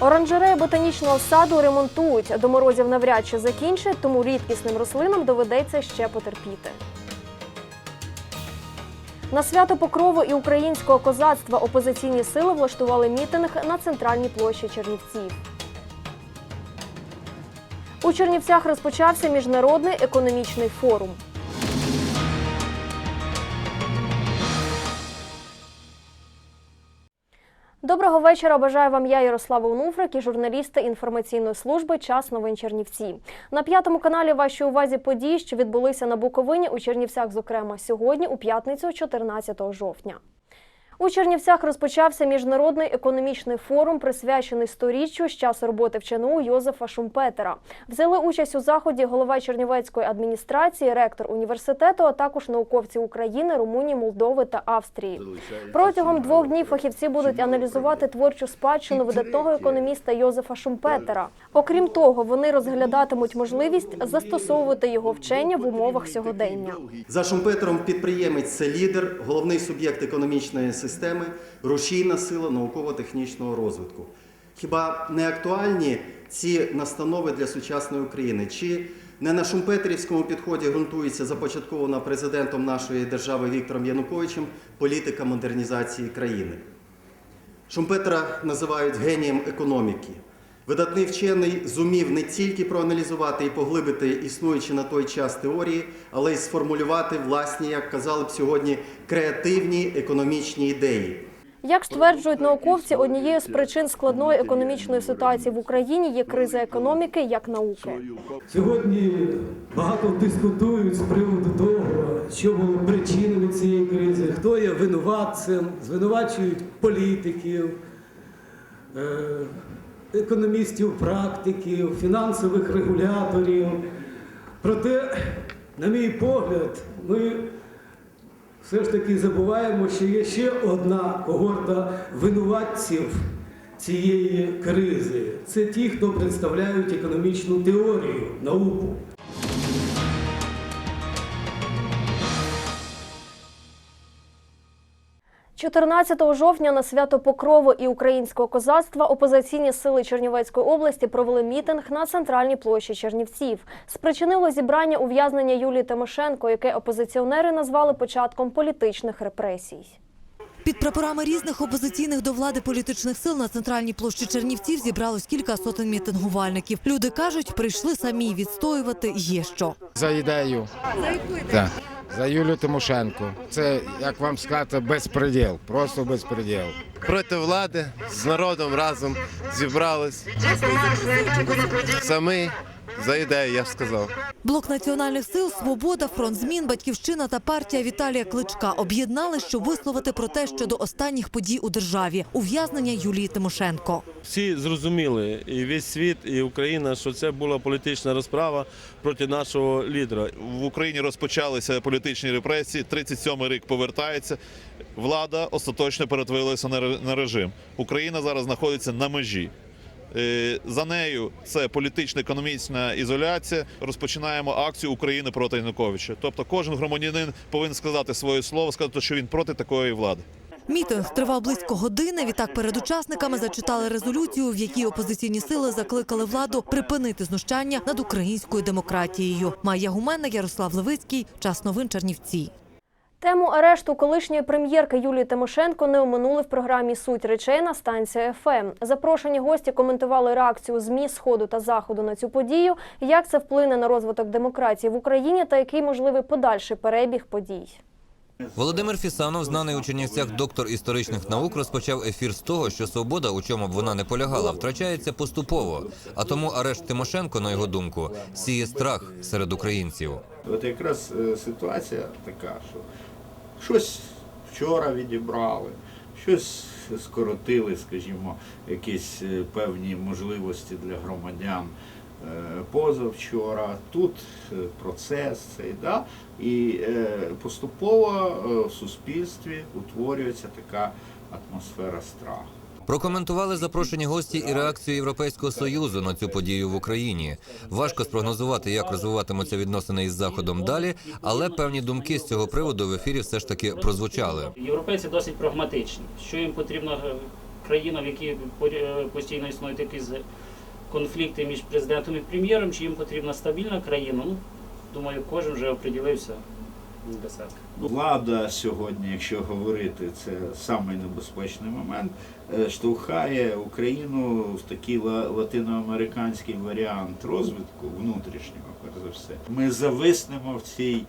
Оранжерею ботанічного саду ремонтують. До морозів навряд чи закінчать, тому рідкісним рослинам доведеться ще потерпіти. На свято Покрову і українського козацтва опозиційні сили влаштували мітинг на центральній площі Чернівців. У Чернівцях розпочався міжнародний економічний форум. Доброго вечора. Бажаю вам я, Ярослава Унуфрик і журналісти інформаційної служби Час новин Чернівці. На п'ятому каналі вашій увазі події, що відбулися на Буковині у Чернівцях, зокрема сьогодні, у п'ятницю, 14 жовтня. У Чернівцях розпочався міжнародний економічний форум, присвячений сторіччю з часу роботи в ЧНУ Йозефа Шумпетера. Взяли участь у заході голова Чернівецької адміністрації, ректор університету, а також науковці України, Румунії, Молдови та Австрії. Протягом двох днів фахівці будуть аналізувати творчу спадщину видатного економіста Йозефа Шумпетера. Окрім того, вони розглядатимуть можливість застосовувати його вчення в умовах сьогодення. За Шумпетером підприємець це лідер, головний суб'єкт економічної системи, рушійна сила науково-технічного розвитку. Хіба не актуальні ці настанови для сучасної України? Чи не на Шумпетрівському підході ґрунтується започаткована президентом нашої держави Віктором Януковичем політика модернізації країни? Шумпетра називають генієм економіки. Видатний вчений зумів не тільки проаналізувати і поглибити існуючі на той час теорії, але й сформулювати власні, як казали б сьогодні, креативні економічні ідеї. Як стверджують науковці, однією з причин складної економічної ситуації в Україні є криза економіки як науки. Сьогодні багато дискутують з приводу того, що було причинами цієї кризи, хто є винуватцем, звинувачують політиків, е, економістів, практиків, фінансових регуляторів. Проте, на мій погляд, ми все ж таки забуваємо, що є ще одна когорта винуватців цієї кризи. Це ті, хто представляють економічну теорію, науку. 14 жовтня на свято Покрову і українського козацтва опозиційні сили Чернівецької області провели мітинг на центральній площі Чернівців. Спричинило зібрання ув'язнення Юлії Тимошенко, яке опозиціонери назвали початком політичних репресій. Під прапорами різних опозиційних до влади політичних сил на центральній площі Чернівців зібралось кілька сотень мітингувальників. Люди кажуть, прийшли самі відстоювати є що. За ідею. За ідею? За Юлю Тимошенко. Це, як вам сказати, безпреділ. Просто безпреділ. проти влади з народом разом зібрались. Самі за ідею, я б сказав. Блок національних сил, свобода, фронт змін, батьківщина та партія Віталія Кличка об'єднали, щоб висловити протест щодо останніх подій у державі ув'язнення Юлії Тимошенко. Всі зрозуміли, і весь світ, і Україна, що це була політична розправа проти нашого лідера. В Україні розпочалися політичні репресії. 37-й рік повертається. Влада остаточно перетворилася на на режим. Україна зараз знаходиться на межі. Е, За нею це політична економічна ізоляція. Розпочинаємо акцію України проти Януковича. Тобто, кожен громадянин повинен сказати своє слово, сказати, що він проти такої влади. Мітинг тривав близько години. Відтак перед учасниками зачитали резолюцію, в якій опозиційні сили закликали владу припинити знущання над українською демократією. Майя Гуменна, Ярослав Левицький. Час новин Чернівці. Тему арешту колишньої прем'єрки Юлії Тимошенко не оминули в програмі Суть речей на станція ФМ. Запрошені гості коментували реакцію ЗМІ Сходу та Заходу на цю подію, як це вплине на розвиток демократії в Україні та який можливий подальший перебіг подій. Володимир Фісанов, знаний у Чернівцях доктор історичних наук, розпочав ефір з того, що свобода, у чому б вона не полягала, втрачається поступово. А тому арешт Тимошенко, на його думку, сіє страх серед українців. От якраз е, ситуація така, що щось вчора відібрали, щось скоротили, скажімо, якісь е, певні можливості для громадян. Позавчора. Тут е, процес цей, да? і е, поступово е, в суспільстві утворюється така атмосфера страху. Прокоментували запрошені гості і реакцію Європейського союзу на цю подію в Україні. Важко спрогнозувати, як розвиватимуться відносини із заходом далі, але певні думки з цього приводу в ефірі все ж таки прозвучали. Європейці досить прагматичні. Що їм потрібно е, країнам, які е, постійно існують якісь конфлікти між президентом і прем'єром, чи їм потрібна стабільна країна? Ну, думаю, кожен вже оприділився для. Влада сьогодні, якщо говорити, це самий небезпечний момент, е, штовхає Україну в такий латиноамериканський варіант розвитку внутрішнього, перш за все. Ми зависнемо в цій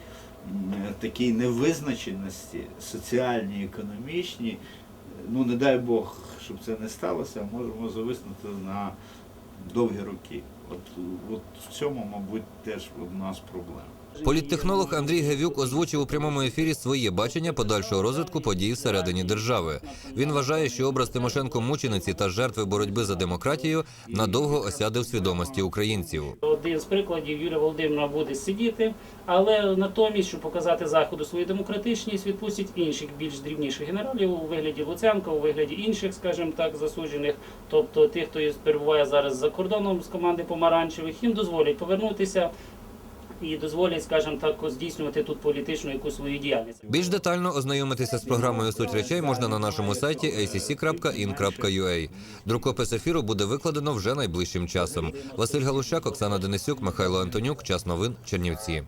такій невизначеності соціальній, економічній. Ну, не дай Бог, щоб це не сталося, можемо зависнути на довгі роки. От, от в цьому, мабуть, теж у нас проблема. Політтехнолог Андрій Гевюк озвучив у прямому ефірі своє бачення подальшого розвитку подій всередині держави. Він вважає, що образ Тимошенко мучениці та жертви боротьби за демократію надовго осяде в свідомості українців. Один з прикладів Юлія Володимирівна буде сидіти, але натомість, щоб показати заходу свою демократичність, відпустять інших більш дрібніших генералів у вигляді Луценка, у вигляді інших, скажімо так, засуджених, тобто тих, хто перебуває зараз за кордоном з команди помаранчевих, їм дозволять повернутися. І дозволять, скажімо так, здійснювати тут політичну якусь свою діяльність. Більш детально ознайомитися з програмою суть речей можна на нашому сайті acc.in.ua. Друкопис ефіру буде викладено вже найближчим часом. Василь Галущак, Оксана Денисюк, Михайло Антонюк. Час новин Чернівці.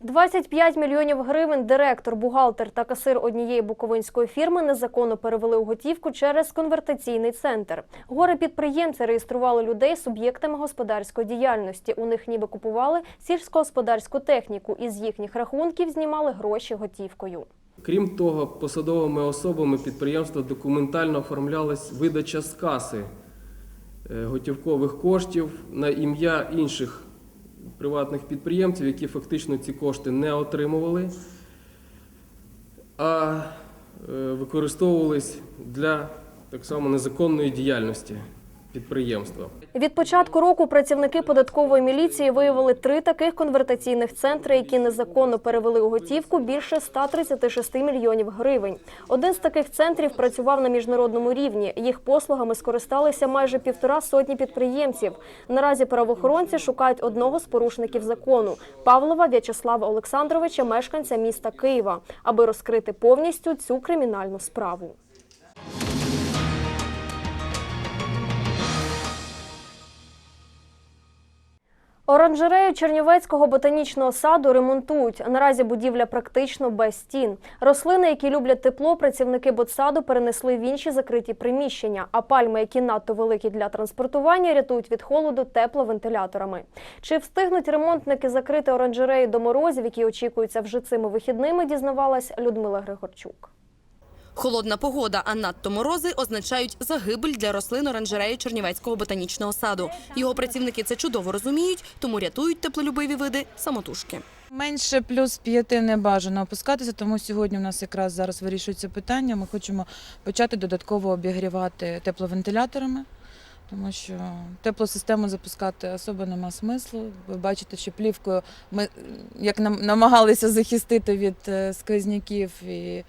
25 мільйонів гривень директор, бухгалтер та касир однієї буковинської фірми незаконно перевели у готівку через конвертаційний центр. Горе підприємці реєстрували людей суб'єктами господарської діяльності. У них ніби купували сільськогосподарську техніку і з їхніх рахунків знімали гроші готівкою. Крім того, посадовими особами підприємства документально оформлялась видача з каси е, готівкових коштів на ім'я інших приватних підприємців, які фактично ці кошти не отримували, а е, використовувались для так само незаконної діяльності підприємства. Від початку року працівники податкової міліції виявили три таких конвертаційних центри, які незаконно перевели у готівку більше 136 мільйонів гривень. Один з таких центрів працював на міжнародному рівні. Їх послугами скористалися майже півтора сотні підприємців. Наразі правоохоронці шукають одного з порушників закону Павлова В'ячеслава Олександровича, мешканця міста Києва, аби розкрити повністю цю кримінальну справу. Оранжерею Чернівецького ботанічного саду ремонтують. Наразі будівля практично без стін. Рослини, які люблять тепло, працівники ботсаду перенесли в інші закриті приміщення. А пальми, які надто великі для транспортування, рятують від холоду тепловентиляторами. Чи встигнуть ремонтники закрити оранжерею до морозів, які очікуються вже цими вихідними, дізнавалась Людмила Григорчук. Холодна погода, а надто морози означають загибель для рослин оранжереї Чернівецького ботанічного саду. Його працівники це чудово розуміють, тому рятують теплолюбиві види самотужки. Менше плюс п'яти не бажано опускатися, тому сьогодні у нас якраз зараз вирішується питання. Ми хочемо почати додатково обігрівати тепловентиляторами, тому що теплосистему запускати особо нема смислу. Ви бачите, що плівкою ми як нам- намагалися захистити від е, сквозняків і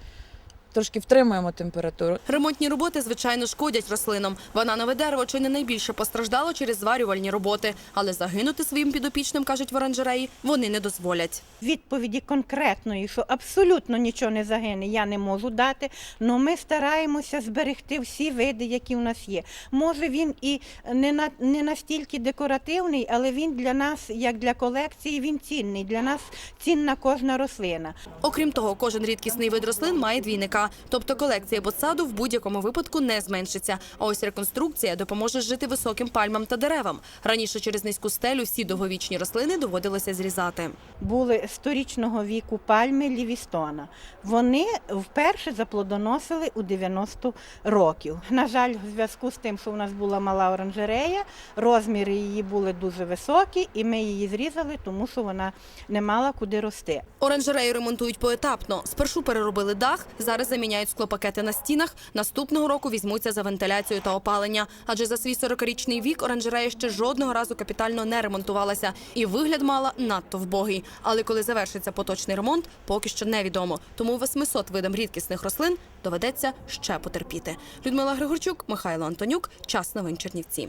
трошки втримуємо температуру. Ремонтні роботи, звичайно, шкодять рослинам. Бананове дерево чи не найбільше постраждало через зварювальні роботи, але загинути своїм підопічним, кажуть в оранжереї, вони не дозволять. Відповіді конкретної, що абсолютно нічого не загине, я не можу дати. але ми стараємося зберегти всі види, які у нас є. Може, він і не на не настільки декоративний, але він для нас, як для колекції, він цінний. Для нас цінна кожна рослина. Окрім того, кожен рідкісний вид рослин має двійника. Тобто колекція ботсаду в будь-якому випадку не зменшиться. А ось реконструкція допоможе жити високим пальмам та деревам. Раніше через низьку стелю всі довговічні рослини доводилося зрізати. Були сторічного віку пальми Лівістона. Вони вперше заплодоносили у 90 років. На жаль, в зв'язку з тим, що у нас була мала оранжерея, розміри її були дуже високі, і ми її зрізали, тому що вона не мала куди рости. Оранжерею ремонтують поетапно. Спершу переробили дах, зараз заміняють склопакети на стінах, наступного року візьмуться за вентиляцію та опалення. Адже за свій 40-річний вік оранжерея ще жодного разу капітально не ремонтувалася, і вигляд мала надто вбогий. Але коли завершиться поточний ремонт, поки що невідомо. Тому 800 видам рідкісних рослин доведеться ще потерпіти. Людмила Григорчук, Михайло Антонюк. Час новин Чернівці.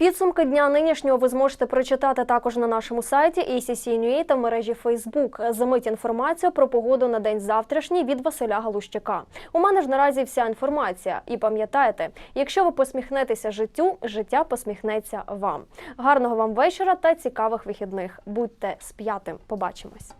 Підсумки дня нинішнього ви зможете прочитати також на нашому сайті ACC.NUA та в мережі Facebook. Замить інформацію про погоду на день завтрашній від Василя Галущака. У мене ж наразі вся інформація. І пам'ятайте, якщо ви посміхнетеся життю, життя посміхнеться вам. Гарного вам вечора та цікавих вихідних. Будьте з. Побачимось.